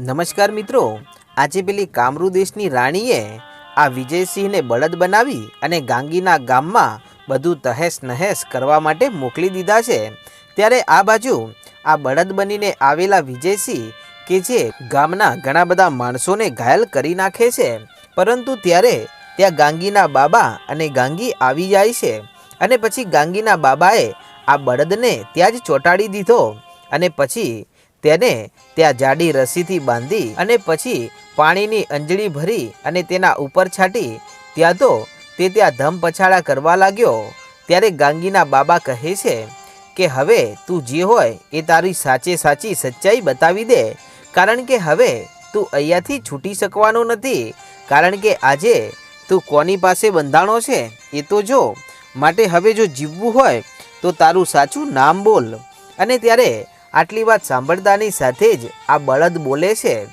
નમસ્કાર મિત્રો. આજે પેલી કામરૂ દેશની રાણીએ આ વિજયસિંહને બળદ બનાવી અને ગાંગીના ગામમાં બધું તહેસ નહેસ કરવા માટે મોકલી દીધા છે. ત્યારે આ બાજુ આ બળદ બનીને આવેલા વિજયસિંહ કે જે ગામના ઘણા બધા માણસોને ઘાયલ કરી નાખે છે. પરંતુ ત્યારે ત્યાં ગાંગીના બાબા અને ગાંગી આવી જાય છે અને પછી ગાંગીના બાબાએ આ બળદને ત્યાં જ ચોંટાડી દીધો અને પછી તેને ત્યાં જાડી રસીથી બાંધી અને પછી પાણીની અંજળી ભરી અને તેના ઉપર છાંટી, ત્યાં તો તે ત્યાં ધમ પછાડા કરવા લાગ્યો. ત્યારે ગાંગીના બાબા કહે છે કે, હવે તું જે હોય એ તારી સાચે સાચી સચ્ચાઈ બતાવી દે. કારણ કે હવે તું અહીંયાથી છૂટી શકવાનો નથી. કારણ કે આજે તું કોની પાસે બંધાણો છે એ તો જો. માટે હવે જો જીવવું હોય તો તારું સાચું નામ બોલ. અને ત્યારે આટલી વાત સાંભળતાની સાથે જ આ બળદ બોલે છે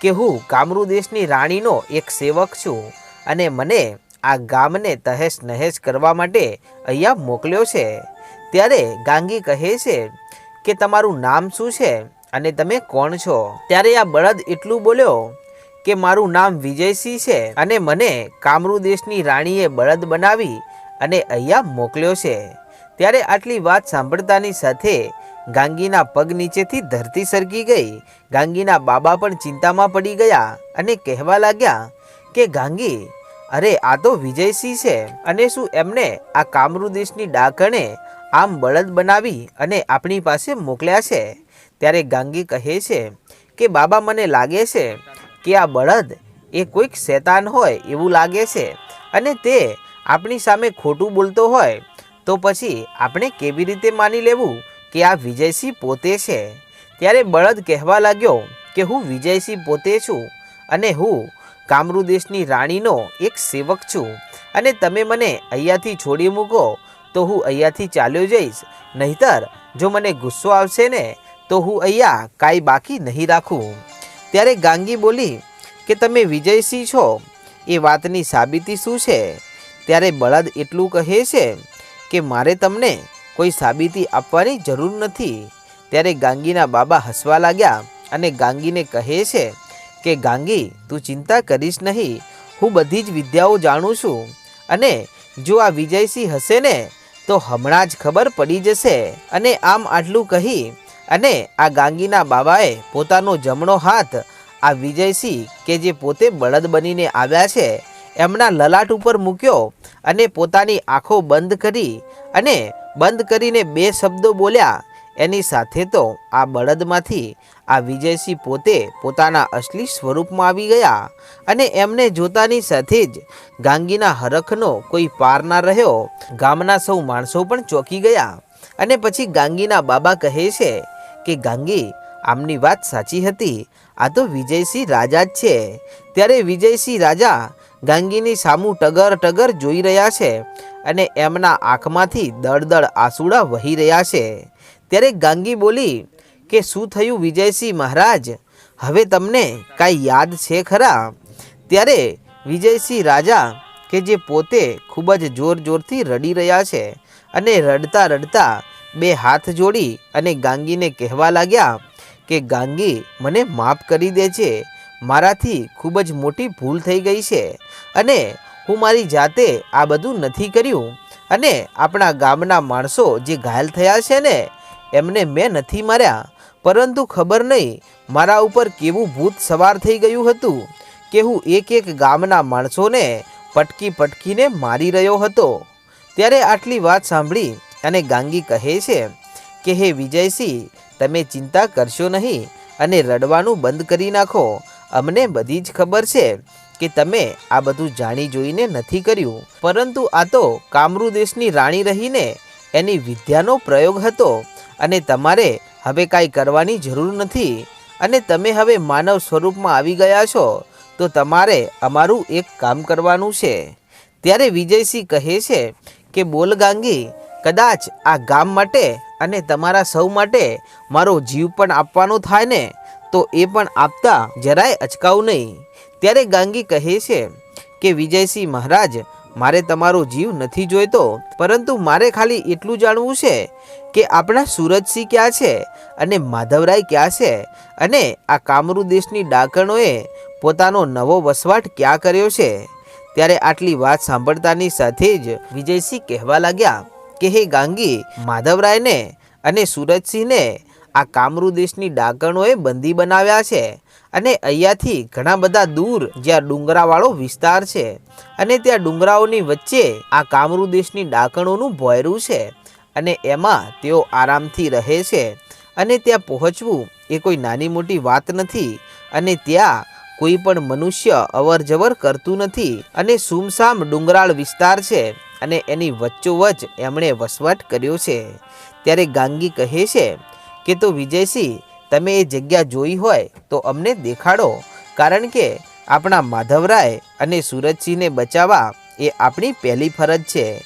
કે હું કામરૂ દેશની રાણીનો એક સેવક છું અને મને આ ગામને તહેશ નહેશ કરવા માટે અહીંયા મોકલ્યો છે. ત્યારે ગાંગી કહે છે કે તમારું નામ શું છે અને તમે કોણ છો? ત્યારે આ બળદ એટલું બોલ્યો કે મારું નામ વિજયસિંહ છે અને મને કામરૂ દેશની રાણીએ બળદ બનાવી અને અહીંયા મોકલ્યો છે. ત્યારે આટલી વાત સાંભળતાની સાથે ગાંગીના પગ નીચેથી ધરતી સરકી ગઈ. ગાંગીના બાબા પણ ચિંતામાં પડી ગયા અને કહેવા લાગ્યા કે, ગાંગી, અરે, આ તો વિજયસિંહ છે અને શું એમને આ કામરૂ દેશની ડાકણે આમ બળદ બનાવી અને આપણી પાસે મોકલ્યા છે? ત્યારે ગાંગી કહે છે કે, બાબા, મને લાગે છે કે આ બળદ એ કોઈક શેતાન હોય એવું લાગે છે અને તે આપણી સામે ખોટું બોલતો હોય તો પછી આપણે કેવી રીતે માની લેવું? કે આ વિજયસિંહ પોતે છે? ત્યારે બળદ કહેવા લાગ્યો કે હું વિજયસિંહ પોતે છું અને હું કામરૂ દેશની રાણીનો એક સેવક છું. અને તમે મને અહીંયાથી છોડી મૂકો તો હું અહીંયાથી ચાલ્યો જઈશ. નહીતર જો મને ગુસ્સો આવશે ને તો હું અહીંયા કાંઈ બાકી નહીં રાખું. ત્યારે ગાંગી બોલી કે તમે વિજયસિંહ છો? એ વાતની સાબિતી શું છે? ત્યારે બળદ એટલું કહે છે કે મારે તમને કોઈ સાબિતી આપવાની જરૂર નથી. ત્યારે ગાંગીના બાબા હસવા લાગ્યા અને ગાંગીને કહે છે કે, ગાંગી, તું ચિંતા કરીશ નહીં. હું બધી જ વિદ્યાઓ જાણું છું અને જો આ વિજયસિંહ હશે ને, તો હમણાં જ ખબર પડી જશે. અને આમ આટલું કહી અને આ ગાંગીના બાબાએ પોતાનો જમણો હાથ આ વિજયસિંહ કે જે પોતે બળદ બનીને આવ્યા છે, એમના લલાટ ઉપર મૂક્યો અને પોતાની આંખો બંધ કરી અને બંધ કરીને બે શબ્દો બોલ્યા. એની સાથે તો આ બળદમાંથી આ વિજયસિંહ પોતે પોતાના અસલી સ્વરૂપમાં આવી ગયા અને એમને જોતાની સાથે જ ગાંગીના હરખનો કોઈ પાર ના રહ્યો. ગામના સૌ માણસો પણ ચોંકી ગયા અને પછી ગાંગીના બાબા કહે છે કે, ગાંગી આમની વાત સાચી હતી. આ તો વિજયસિંહ રાજા જ છે. ત્યારે વિજયસિંહ રાજા ગાંગીની સામું ટગર ટગર જોઈ રહ્યા છે અને એમના આંખમાંથી દળદળ આંસુડા વહી રહ્યા છે. ત્યારે ગાંગી બોલી કે, શું થયું વિજયસિંહ મહારાજ? હવે તમને કાંઈ યાદ છે ખરા? ત્યારે વિજયસિંહ રાજા કે જે પોતે ખૂબ જ જોર જોરથી રડી રહ્યા છે અને રડતા રડતા બે હાથ જોડી અને ગાંગીને કહેવા લાગ્યા કે ગાંગી, મને માફ કરી દે છે મારાથી ખૂબ જ મોટી ભૂલ થઈ ગઈ છે અને હું મારી જાતે આ બધું નથી કર્યું. અને આપણા ગામના માણસો જે ઘાયલ થયા છે ને, એમને મેં નથી માર્યા. પરંતુ ખબર નહીં, મારા ઉપર કેવું ભૂત સવાર થઈ ગયું હતું કે હું એક એક ગામના માણસોને પટકી પટકીને મારી રહ્યો હતો. ત્યારે આટલી વાત સાંભળી અને ગાંગી કહે છે કે, હે વિજયસિંહ તમે ચિંતા કરશો નહીં અને રડવાનું બંધ કરી નાખો. અમને બધી જ ખબર છે કે તમે આ બધું જાણી જોઈને નથી કર્યું. પરંતુ આ તો કામરૂ દેશની રાણી રહીને એની વિદ્યાનો પ્રયોગ હતો અને તમારે હવે કાંઈ કરવાની જરૂર નથી. અને તમે હવે માનવ સ્વરૂપમાં આવી ગયા છો, તો તમારે અમારું એક કામ કરવાનું છે. ત્યારે વિજયસિંહ કહે છે કે બોલ ગાંગી કદાચ આ ગામ માટે અને તમારા સૌ માટે મારો જીવ પણ આપવાનો થાય ને, તો એ પણ આપતા જરાય અચકાવું નહીં. ત્યારે ગાંગી કહે છે કે, વિજયસિંહ મહારાજ, મારે તમારો જીવ નથી જોઈતો, પરંતુ મારે ખાલી એટલું જાણવું છે કે આપણા સુરજસિંહ ક્યાં છે અને માધવરાય ક્યાં છે અને આ કામરૂ દેશની ડાકણોએ પોતાનો નવો વસવાટ ક્યાં કર્યો છે? ત્યારે આટલી વાત સાંભળતાની સાથે જ વિજયસિંહ કહેવા લાગ્યા કે હે ગાંગી, માધવરાયને અને સુરજસિંહને આ કામરૂ દેશની ડાકણોએ બંદી બનાવ્યા છે અને અહીંયાથી ઘણા બધા દૂર જ્યાં ડુંગરાવાળો વિસ્તાર છે અને ત્યાં ડુંગરાઓની વચ્ચે આ કામરૂ દેશની ડાકણોનું ભોયરું છે અને એમાં તેઓ આરામથી રહે છે અને ત્યાં પહોંચવું એ કોઈ નાની મોટી વાત નથી અને ત્યાં કોઈ પણ મનુષ્ય અવર જવર કરતું નથી અને સુમસામ ડુંગરાળ વિસ્તાર છે. અને એની વચ્ચોવચ એમણે વસવાટ કર્યો છે. ત્યારે ગાંગી કહે છે કે, તો વિજયસિંહ, તમે એ જગ્યા જોઈ હોય તો અમને દેખાડો. કારણ કે આપણા માધવરાય અને સુરજસિંહને બચાવવા એ આપણી પહેલી ફરજ છે.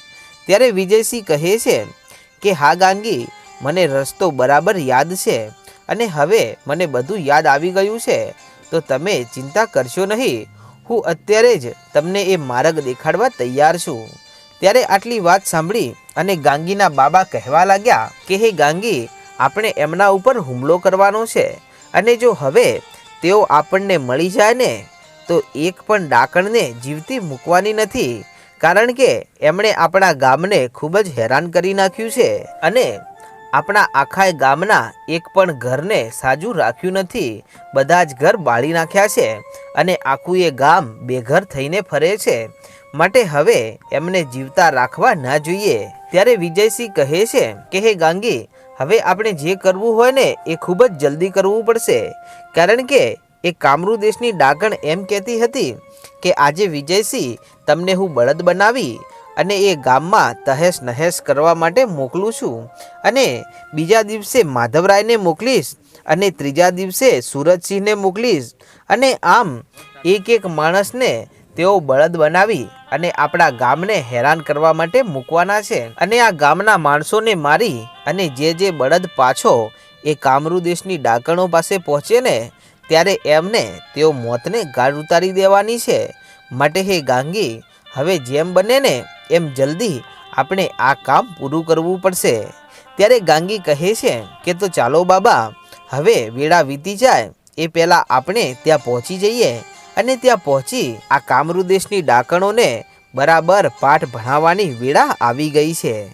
ત્યારે વિજયસિંહ કહે છે કે, હા ગાંગી, મને રસ્તો બરાબર યાદ છે અને હવે મને બધું યાદ આવી ગયું છે. તો તમે ચિંતા કરશો નહીં. હું અત્યારે જ તમને એ માર્ગ દેખાડવા તૈયાર છું. ત્યારે આટલી વાત સાંભળી અને ગાંગીના બાબા કહેવા લાગ્યા કે, હે ગાંગી, આપણે એમના ઉપર હુમલો કરવાનો છે અને જો હવે તેઓ આપણને મળી જાય ને, તો એક પણ ડાકણને જીવતી મૂકવાની નથી, કારણ કે એમણે આપણા ગામને ખૂબ જ હેરાન કરી નાખ્યું છે અને આપણા આખા ગામના એક પણ ઘરને સાજું રાખ્યું નથી, બધા જ ઘર બાળી નાખ્યા છે અને આખું એ ગામ બેઘર થઈને ફરે છે માટે હવે એમને જીવતા રાખવા ના જોઈએ. ત્યારે વિજયસિંહ કહે છે કે, હે ગાંગી, હવે આપણે જે કરવું હોય ને, એ ખૂબ જ જલ્દી કરવું પડશે. કારણ કે, એ કામરૂ દેશની ડાકણ એમ કહેતી હતી કે, આજે વિજયસિંહ તમને હું બળદ બનાવી અને એ ગામમાં તહેશ નહેશ કરવા માટે મોકલું છું. અને બીજા દિવસે માધવરાયને મોકલીશ અને ત્રીજા દિવસે સુરજસિંહને મોકલીશ. અને આમ એક એક માણસને તેઓ બળદ બનાવી અને આપણા ગામને હેરાન કરવા માટે મૂકવાના છે. અને આ ગામના માણસોને મારી અને જે જે બળદ પાછો એ કામરૂ દેશની ડાકણો પાસે પહોંચે ને, ત્યારે એમને તેઓ મોતને ગાઢ ઉતારી દેવાની છે. માટે હે ગાંગી, હવે જેમ બને ને, એમ જલ્દી આપણે આ કામ પૂરું કરવું પડશે. ત્યારે ગાંગી કહે છે કે, તો ચાલો બાબા, હવે વેળા વીતી જાય, એ પહેલાં આપણે ત્યાં પહોંચી જઈએ અને ત્યાં પહોંચી આ કામરૂ દેશની ડાકણોને બરાબર પાઠ ભણાવવાની વેળા આવી ગઈ છે.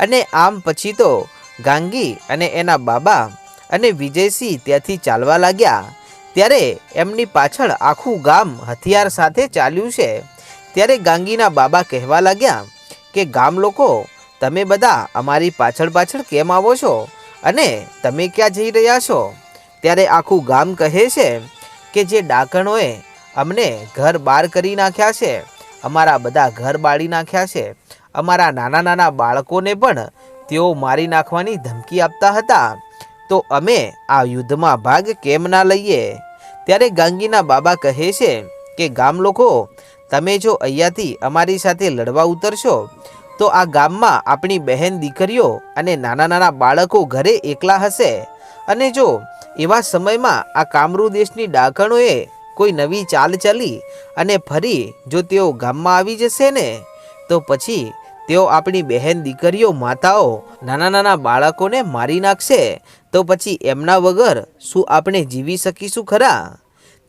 અને આમ પછી તો ગાંગી અને એના બાબા અને વિજયસિંહ ત્યાંથી ચાલવા લાગ્યા. ત્યારે એમની પાછળ આખું ગામ હથિયાર સાથે ચાલ્યું છે. ત્યારે ગાંગીના બાબા કહેવા લાગ્યા કે, ગામ લોકો, તમે બધા અમારી પાછળ પાછળ કેમ આવો છો? અને તમે ક્યાં જઈ રહ્યા છો? ત્યારે આખું ગામ કહે છે કે, જે ડાકણોએ અમને ઘર બહાર કરી નાખ્યા છે. અમારા બધા ઘર બાળી નાખ્યા છે. અમારા નાના નાના બાળકોને પણ તેઓ મારી નાખવાની ધમકી આપતા હતા. તો અમે આ યુદ્ધમાં ભાગ કેમ ના લઈએ? ત્યારે ગાંગીના બાબા કહે છે કે, ગામ લોકો, તમે જો અહીંયાથી અમારી સાથે લડવા ઉતરશો, તો આ ગામમાં આપણી બહેન દીકરીઓ અને નાના નાના બાળકો ઘરે એકલા હશે. અને જો એવા સમયમાં આ કામરૂ દેશની ડાકણોએ કોઈ નવી ચાલ ચાલી અને ફરી જો તેઓ ગામમાં આવી જશે ને, તો પછી તેઓ આપણી બહેન દીકરીઓ, માતાઓ, નાના નાના બાળકોને મારી નાખશે. તો પછી એમના વગર શું આપણે જીવી શકીશું ખરા?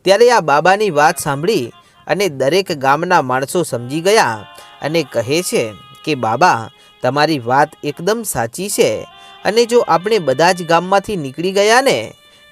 ત્યારે આ બાબાની વાત સાંભળી અને દરેક ગામના માણસો સમજી ગયા અને કહે છે કે, બાબા, તમારી વાત એકદમ સાચી છે. અને જો આપણે બધા જ ગામમાંથી નીકળી ગયા ને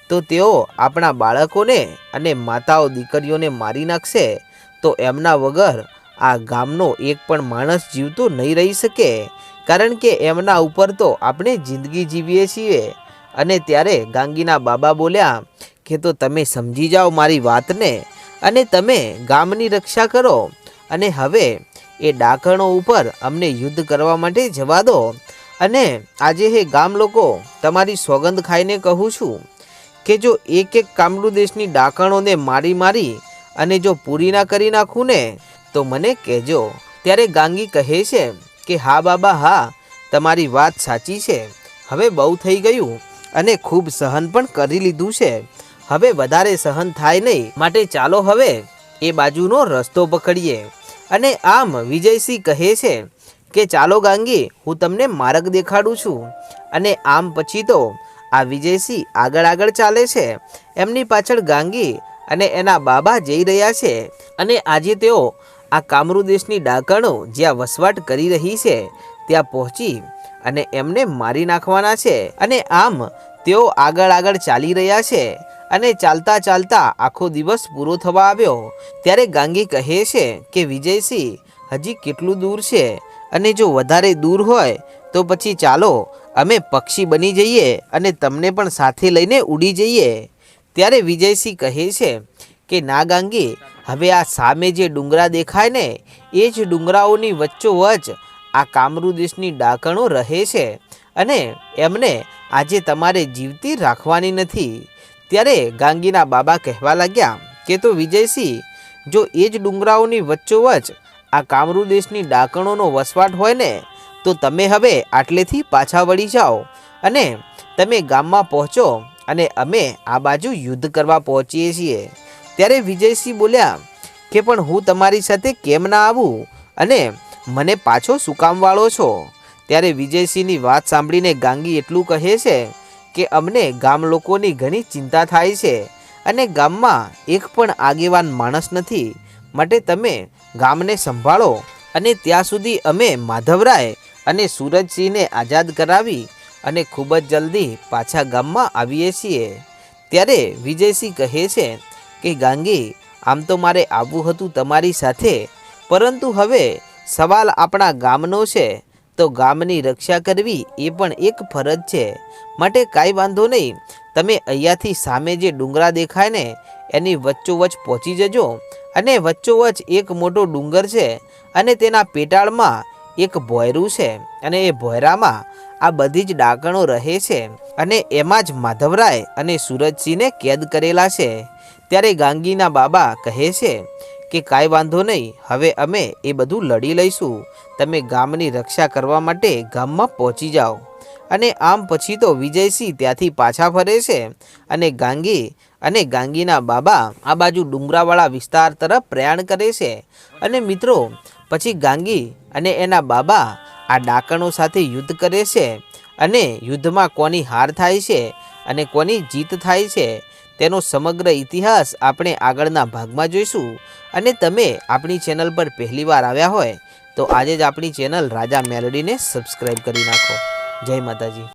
તો તેઓ આપણા બાળકોને અને માતાઓ દીકરીઓને મારી નાખશે, તો એમના વગર આ ગામનો એક પણ માણસ જીવતો નહીં રહી શકે. કારણ કે એમના ઉપર તો આપણે જિંદગી જીવીએ છીએ. અને ત્યારે ગાંગીના બાબા બોલ્યા કે તો તમે સમજી જાઓ મારી વાતને અને તમે ગામની રક્ષા કરો. અને હવે એ ડાકણો ઉપર અમને યુદ્ધ કરવા માટે જવા દો. અને આજે હે ગામ લોકો, તમારી સોગંદ ખાઈને કહું છું. કે જો એક એક કામડું દેશની ડાકણોને મારી મારી અને જો પૂરી ના કરી નાખું ને તો મને કહેજો. ત્યારે ગાંગી કહે છે કે, હા બાબા, હા, તમારી વાત સાચી છે. હવે બહુ થઈ ગયું અને ખૂબ સહન પણ કરી લીધું છે. હવે વધારે સહન થાય નહીં. માટે ચાલો હવે એ બાજુનો રસ્તો પકડીએ. અને આમ વિજયસિંહ કહે છે કે, ચાલો ગાંગી, હું તમને માર્ગ દેખાડું છું. અને આમ પછી તો આ વિજયસિંહ આગળ આગળ ચાલે છે. એમની પાછળ ગાંગી અને એના બાબા જઈ રહ્યા છે અને આજે તેઓ આ કામરૂ દેશની ડાકણો જ્યાં વસવાટ કરી રહી છે, ત્યાં પહોંચી અને એમને મારી નાખવાના છે. અને આમ તેઓ આગળ આગળ ચાલી રહ્યા છે અને ચાલતા ચાલતા આખો દિવસ પૂરો થવા આવ્યો. ત્યારે ગાંગી કહે છે કે, વિજયસિંહ, હજી કેટલું દૂર છે? અને જો વધારે દૂર હોય, તો પછી ચાલો અમે પક્ષી બની જઈએ અને તમને પણ સાથે લઈને ઉડી જઈએ. ત્યારે વિજયસિંહ કહે છે કે ના ગાંગી હવે આ સામે જે ડુંગરા દેખાય ને, એ જ ડુંગરાઓની વચ્ચોવચ આ કામરૂ દેશની ડાકણો રહે છે અને એમને આજે તમારે જીવતી રાખવાની નથી. ત્યારે ગાંગીના બાબા કહેવા લાગ્યા કે, તો વિજયસિંહ, જો એ જ ડુંગરાઓની વચ્ચોવચ આ કામરૂ દેશની ડાકણોનો વસવાટ હોય ને તો તમે હવે આટલેથી પાછા વળી જાઓ અને તમે ગામમાં પહોંચો અને અમે આ બાજુ યુદ્ધ કરવા પહોંચીએ છીએ. ત્યારે વિજયસિંહ બોલ્યા કે પણ હું તમારી સાથે કેમ ના આવું અને મને પાછો સુકામવાળો છો? ત્યારે વિજયસિંહની વાત સાંભળીને ગાંગી એટલું કહે છે કે અમને ગામ લોકોની ઘણી ચિંતા થાય છે અને ગામમાં એક પણ આગેવાન માણસ નથી. માટે તમે ગામને સંભાળો અને ત્યાં સુધી અમે માધવરાય અને સુરજસિંહને આઝાદ કરાવી અને ખૂબ જ જલ્દી પાછા ગામમાં આવીએ છીએ. ત્યારે વિજયસિંહ કહે છે કે, ગાંગી, આમ તો મારે આવવું હતું તમારી સાથે, પરંતુ હવે સવાલ આપણા ગામનો છે. તો ગામની રક્ષા કરવી એ પણ એક ફરજ છે. માટે કાંઈ વાંધો નહીં. તમે અહીંયાથી સામે જે ડુંગરા દેખાય ને, એની વચ્ચોવચ પહોંચી જજો. અને વચ્ચોવચ એક મોટો ડુંગર છે અને તેના પેટાળમાં એક ભોયરું છે અને એ ભોયરામાં આ બધી જ ડાકણો રહે છે અને એમાં જ માધવરાય અને સુરજસિંહને કેદ કરેલા છે. ત્યારે ગાંગીના બાબા કહે છે કે, કાંઈ વાંધો નહીં, હવે અમે એ બધું લડી લઈશું. તમે ગામની રક્ષા કરવા માટે ગામમાં પહોંચી જાઓ. અને આમ પછી તો વિજયસિંહ ત્યાંથી પાછા ફરે છે અને ગાંગી અને ગાંગીના બાબા આ બાજુ ડુંગરાવાળા વિસ્તાર તરફ પ્રયાણ કરે છે. અને મિત્રો પછી ગાંગી અને એના બાબા આ ડાકણો સાથે યુદ્ધ કરે છે અને યુદ્ધમાં કોની હાર થાય છે અને કોની જીત થાય છે તેનો સમગ્ર ઇતિહાસ આપણે આગળના ભાગમાં જોઈશું. અને તમે આપણી ચેનલ પર પહેલીવાર આવ્યા હોય તો આજે જ આપણી ચેનલ રાજા મેલડીને સબસ્ક્રાઈબ કરી નાખો. જય માતાજી.